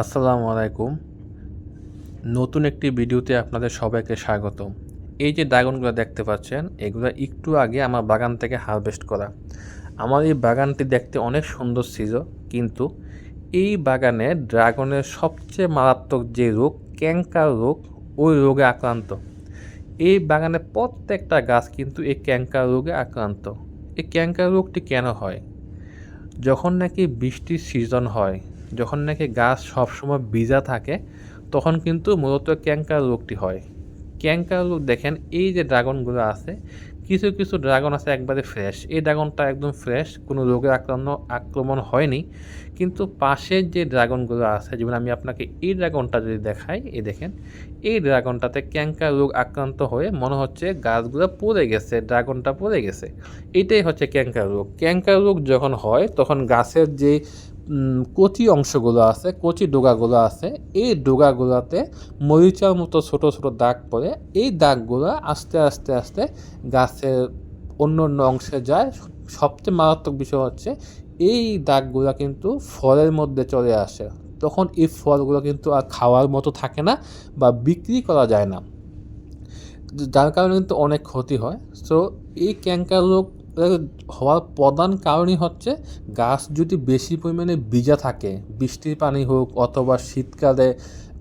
আসসালামু আলাইকুম। নতুন একটি ভিডিওতে আপনাদের সবাইকে স্বাগত এই যে ড্রাগনগুলো দেখতে পাচ্ছেন, এগুলো একটু আগে আমার বাগান থেকে হারভেস্ট করা। আমার এই বাগানটি দেখতে অনেক সুন্দর ছিল, কিন্তু এই বাগানে ড্রাগনের সবচেয়ে মারাত্মক যে রোগ ক্যাঙ্কার রোগ, ওই রোগে আক্রান্ত। এই বাগানে প্রত্যেকটা গাছ কিন্তু এই ক্যাঙ্কার রোগে আক্রান্ত। এই ক্যাঙ্কার রোগটি কেন হয়? যখন নাকি বৃষ্টির সিজন হয় যখন নাকি গাছ সবসময় ভিজা থাকে, তখন কিন্তু মূলত ক্যাঙ্কার রোগটি হয়। ক্যাঙ্কার রোগ দেখেন, এই যে ড্রাগনগুলো আছে, কিছু কিছু ড্রাগন আছে একবারে ফ্রেশ। এই ড্রাগনটা একদম ফ্রেশ, কোনো রোগের আক্রমণ আক্রমণ হয়নি। কিন্তু পাশের যে ড্রাগনগুলো আছে, যেমন আমি আপনাকে এই ড্রাগনটা যদি দেখাই এই দেখেন, এই ড্রাগনটাতে ক্যাঙ্কার রোগ আক্রান্ত হয়ে মনে হচ্ছে গাছগুলো পড়ে গেছে, ড্রাগনটা পড়ে গেছে। এটাই হচ্ছে ক্যাঙ্কার রোগ। ক্যাঙ্কার রোগ যখন হয়, তখন গাছের যে কচি অংশগুলো আছে, কচি ডোগাগুলো আছে। এই ডোগাগুলোতে মরিচার মতো ছোট ছোট দাগ পড়ে, এই দাগগুলো আস্তে আস্তে আস্তে গাছের অন্য অন্য অংশে যায়। সবচেয়ে মারাত্মক বিষয় হচ্ছে এই দাগগুলো কিন্তু ফলের মধ্যে চলে আসে। তখন এই ফলগুলো কিন্তু আর খাওয়ার মতো থাকে না বা বিক্রি করা যায় না। যার কারণে কিন্তু অনেক ক্ষতি হয়। সো এই ক্যাঙ্কার রোগ হওয়ার প্রধান কারণই হচ্ছে গাছ যদি বেশি পরিমাণে ভিজা থাকে, বৃষ্টির পানি হোক অথবা শীতকালে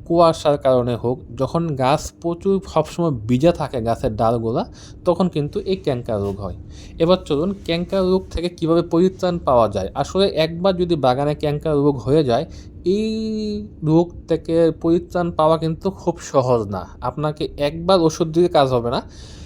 কুয়াশার কারণে হোক, যখন গাছ প্রচুর সবসময় ভিজা থাকে গাছের ডালগুলা, তখন কিন্তু এই ক্যাঙ্কার রোগ হয়। এবার চলুন ক্যাঙ্কার রোগ থেকে কীভাবে পরিত্রাণ পাওয়া যায়? আসলে একবার যদি বাগানে ক্যাঙ্কার রোগ হয়ে যায়, এই রোগ থেকে পরিত্রাণ পাওয়া কিন্তু খুব সহজ না। আপনাকে একবার ওষুধ দিয়ে কাজ হবে না।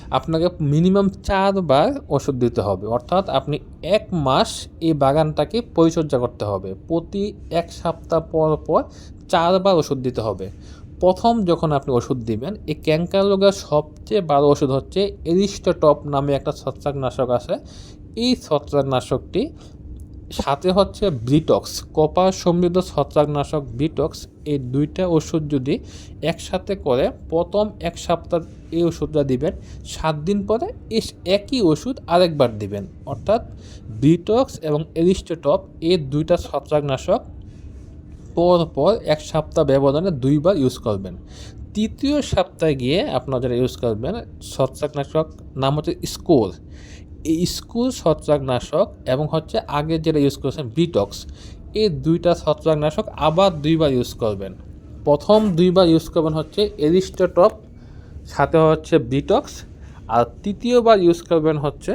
আপনাকে মিনিমাম চারবার ওষুধ দিতে হবে। অর্থাৎ আপনি এক মাস এই বাগানটাকে পরিচর্যা করতে হবে। প্রতি এক সপ্তাহ পর পর চারবার ওষুধ দিতে হবে। প্রথম যখন আপনি ওষুধ দিবেন, এই ক্যাঙ্কার রোগের সবচেয়ে বড় ওষুধ হচ্ছে এরিস্টোটপ নামে একটা ছত্রাকনাশক আছে। এই ছত্রাকনাশকটি সাথে হচ্ছে ব্রিটক্স কপার সমৃদ্ধ ছত্রাকনাশক ব্রিটক্স এই দুইটা ওষুধ যদি একসাথে করে প্রথম এক সপ্তাহ এই ওষুধটা দিবেন, সাত দিন পরে একই ওষুধ আরেকবার দিবেন। অর্থাৎ ব্রিটক্স এবং এরিস্টোটপ এই দুইটা ছত্রাকনাশক পর পর এক সপ্তাহ ব্যবধানে দুইবার ইউজ করবেন। তৃতীয় সপ্তাহে গিয়ে আপনারা যারা ইউজ করবেন, ছত্রাকনাশক, নাম হচ্ছে স্কোর স্কুল ছত্রাকনাশক এবং হচ্ছে আগে যেটা ইউজ করেছেন বিটক্স এই দুইটা ছত্রাকনাশক আবার দুইবার ইউজ করবেন। প্রথম দুইবার ইউজ করবেন হচ্ছে এরিস্টোটপ, সাথে হচ্ছে বিটক্স আর তৃতীয়বার ইউজ করবেন হচ্ছে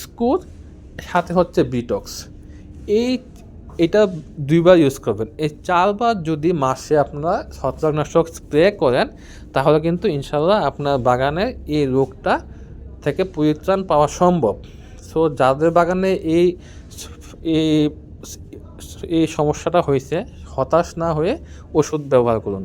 স্কুল, সাথে হচ্ছে বিটক্স এই, এটা দুইবার ইউজ করবেন। এই চারবার যদি মাসে আপনারা ছত্রাকনাশক স্প্রে করেন, তাহলে কিন্তু ইনশাল্লাহ আপনার বাগানে এই রোগটা থেকে পরিত্রাণ পাওয়া সম্ভব। সো যাদের বাগানে এই এই সমস্যাটা হয়েছে, হতাশ না হয়ে ওষুধ ব্যবহার করুন।